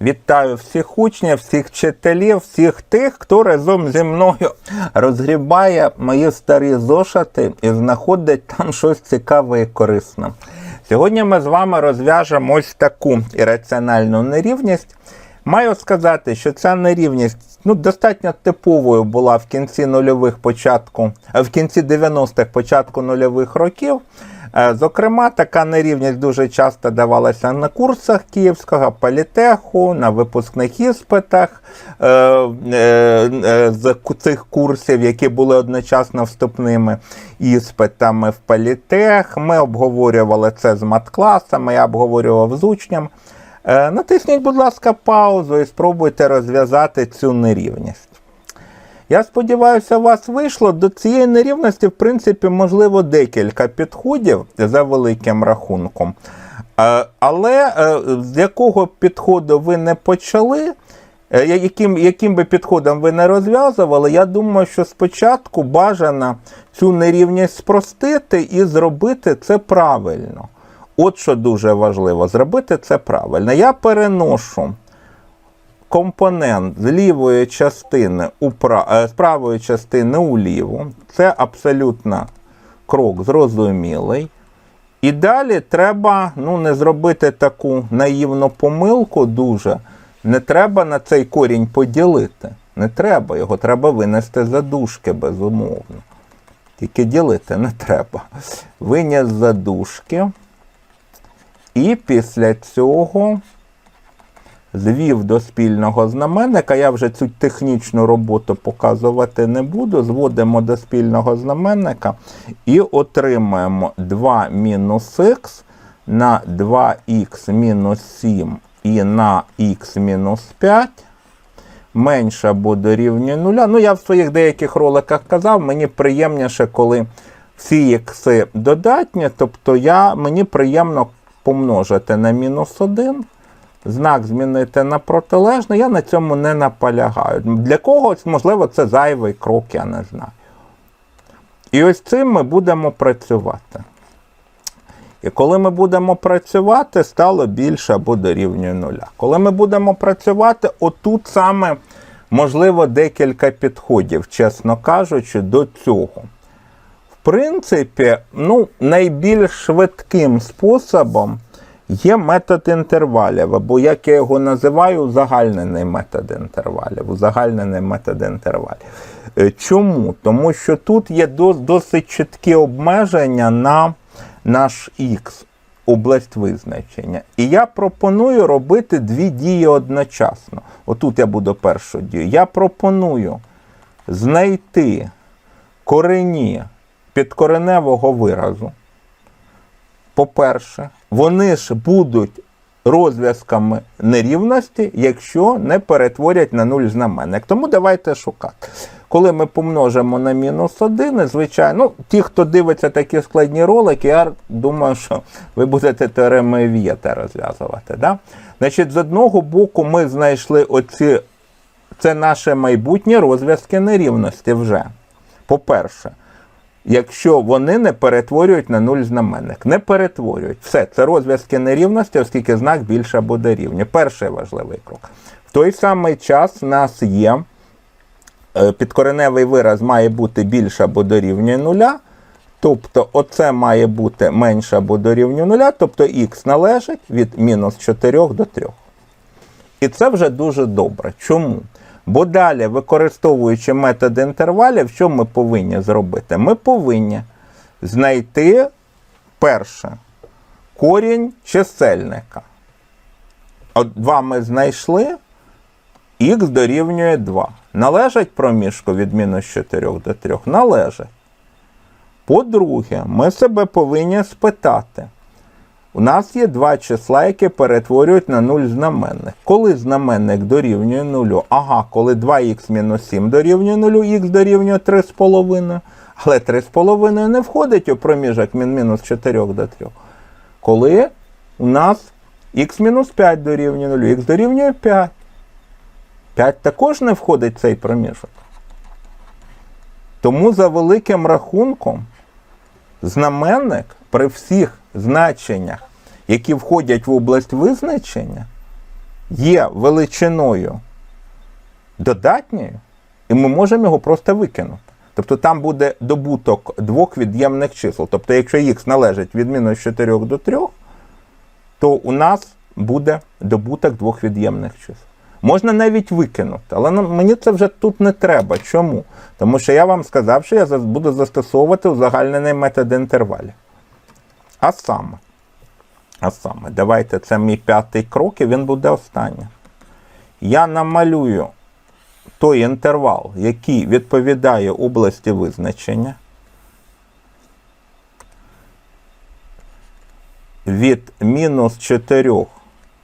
Вітаю всіх учнів, всіх вчителів, всіх тих, хто разом зі мною розгрібає мої старі зошити і знаходить там щось цікаве і корисне. Сьогодні ми з вами розв'яжемо ось таку ірраціональну нерівність. Маю сказати, що ця нерівність ну, достатньо типовою була в кінці нульових початку, в кінці 90-х, початку нульових років. Е, Зокрема, така нерівність дуже часто давалася на курсах Київського політеху, на випускних іспитах е, е, з цих курсів, які були одночасно вступними іспитами в політех. Ми обговорювали це з маткласами, я обговорював з учнем. Е, Натисніть, будь ласка, паузу і спробуйте розв'язати цю нерівність. Я сподіваюся, у вас вийшло. До цієї нерівності, в принципі, можливо, декілька підходів за великим рахунком. Е, Але е, з якого підходу ви не почали, е, яким, яким би підходом ви не розв'язували, я думаю, що спочатку бажано цю нерівність спростити і зробити це правильно. От що дуже важливо, зробити це правильно. Я переношу компонент з лівої частини е, з правої частини у ліву. Це абсолютно крок зрозумілий. І далі треба ну, не зробити таку наївну помилку дуже. Не треба на цей корінь поділити. Не треба його, треба винести за дужки, безумовно. Тільки ділити не треба. Виніс за дужки. І після цього звів до спільного знаменника. Я вже цю технічну роботу показувати не буду. Зводимо до спільного знаменника і отримаємо 2 мінус х на 2х мінус 7 і на х мінус 5. Менше буде рівня нуля. Ну, я в своїх деяких роликах казав, мені приємніше, коли всі ікси додатні, тобто я, мені приємно помножити на мінус 1, знак змінити на протилежний, я на цьому не наполягаю. Для когось, можливо, це зайвий крок, я не знаю. І ось цим ми будемо працювати. І коли ми будемо працювати, стало більше або дорівнює нуля. Коли ми будемо працювати, отут саме можливо декілька підходів, чесно кажучи, до цього. В принципі, ну, найбільш швидким способом є метод інтервалів, або як я його називаю, узагальнений метод інтервалів. Узагальнений метод інтервалів. Е, Чому? Тому що тут є досить чіткі обмеження на наш Х, область визначення. І я пропоную робити дві дії одночасно. Отут я буду першу дію. Я пропоную знайти корені підкореневого виразу. По-перше, вони ж будуть розв'язками нерівності, якщо не перетворять на нуль знаменник. Тому давайте шукати. Коли ми помножимо на мінус 1, звичайно, ну, ті, хто дивиться такі складні ролики, я думаю, що ви будете теореми Вієта розв'язувати. Да? Значить, з одного боку, ми знайшли оці, це наше майбутнє розв'язки нерівності вже. По-перше, якщо вони не перетворюють на нуль знаменник. Не перетворюють. Все, це розв'язки нерівності, оскільки знак більше або дорівнює. Перший важливий крок. В той самий час в нас є е, підкореневий вираз має бути більше або дорівнює нуля. Тобто оце має бути менше або дорівнює нуля, тобто х належить від мінус 4 до 3. І це вже дуже добре. Чому? Бо далі, використовуючи метод інтервалів, що ми повинні зробити? Ми повинні знайти перше корінь чисельника. От 2 ми знайшли, х дорівнює 2. Належить проміжку від мінус 4 до 3? Належить. По-друге, ми себе повинні спитати. У нас є два числа, які перетворюють на 0 знаменник. Коли знаменник дорівнює 0? Ага, коли 2х мінус 7 дорівнює 0, х дорівнює 3,5. Але 3,5 не входить у проміжок мінус 4 до 3. Коли у нас х мінус 5 дорівнює 0, х дорівнює 5. 5 також не входить в цей проміжок. Тому за великим рахунком знаменник при всіх значеннях, які входять в область визначення, є величиною додатньою, і ми можемо його просто викинути. Тобто там буде добуток двох від'ємних чисел. Тобто, якщо х належить від мінус 4 до 3, то у нас буде добуток двох від'ємних чисел. Можна навіть викинути, але ну, мені це вже тут не треба. Чому? Тому що я вам сказав, що я буду застосовувати узагальнений метод інтервалів. А саме, а саме, давайте це мій п'ятий крок, і він буде останнім. Я намалюю той інтервал, який відповідає області визначення. Від мінус 4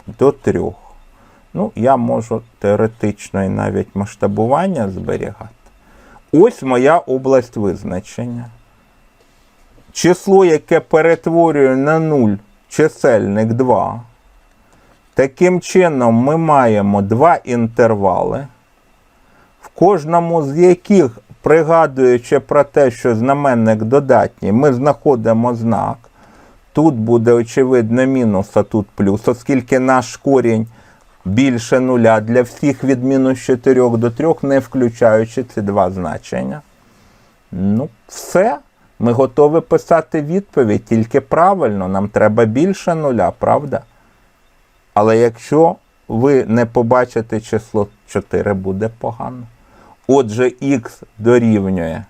до 3. Ну, я можу теоретично і навіть масштабування зберігати. Ось моя область визначення. Число, яке перетворює на 0 чисельник 2. Таким чином, ми маємо два інтервали, в кожному з яких, пригадуючи про те, що знаменник додатній, ми знаходимо знак. Тут буде очевидно мінус, а тут плюс, оскільки наш корінь більше нуля для всіх від мінус 4 до 3, не включаючи ці два значення. Ну, все. Ми готові писати відповідь, тільки правильно, нам треба більше нуля, правда? Але якщо ви не побачите число 4, буде погано. Отже, х дорівнює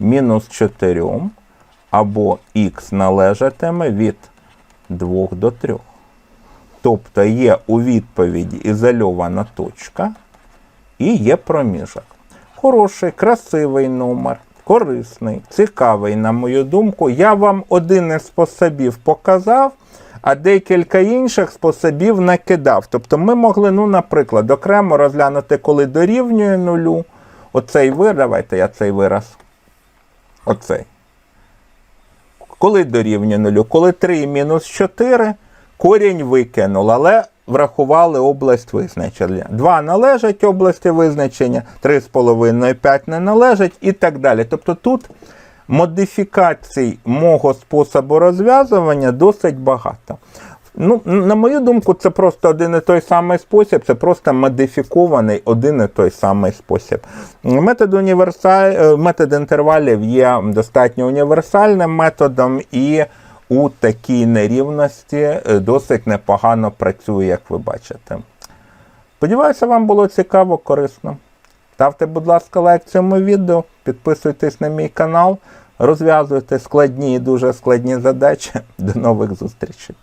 мінус 4, або х належатиме від 2 до 3. Тобто є у відповіді ізольована точка і є проміжок. Хороший, красивий номер, корисний, цікавий, на мою думку. Я вам один із способів показав, а декілька інших способів накидав. Тобто ми могли, ну, наприклад, окремо розглянути, коли дорівнює нулю. Оцей вираз, давайте я цей вираз. Оцей. Коли дорівнює нулю? Коли 3 мінус 4, корінь викинули, але врахували область визначення. 2 належать області визначення, 3,5 і 5 не належать і так далі. Тобто тут модифікацій мого способу розв'язування досить багато. Ну, на мою думку, це просто один і той самий спосіб, це просто модифікований один і той самий спосіб. Метод, універсаль... е, метод інтервалів є достатньо універсальним методом і у такій нерівності е, досить непогано працює, як ви бачите. Сподіваюся, вам було цікаво, корисно. Ставте, будь ласка, лайк цьому відео, підписуйтесь на мій канал, розв'язуйте складні і дуже складні задачі. До нових зустрічей.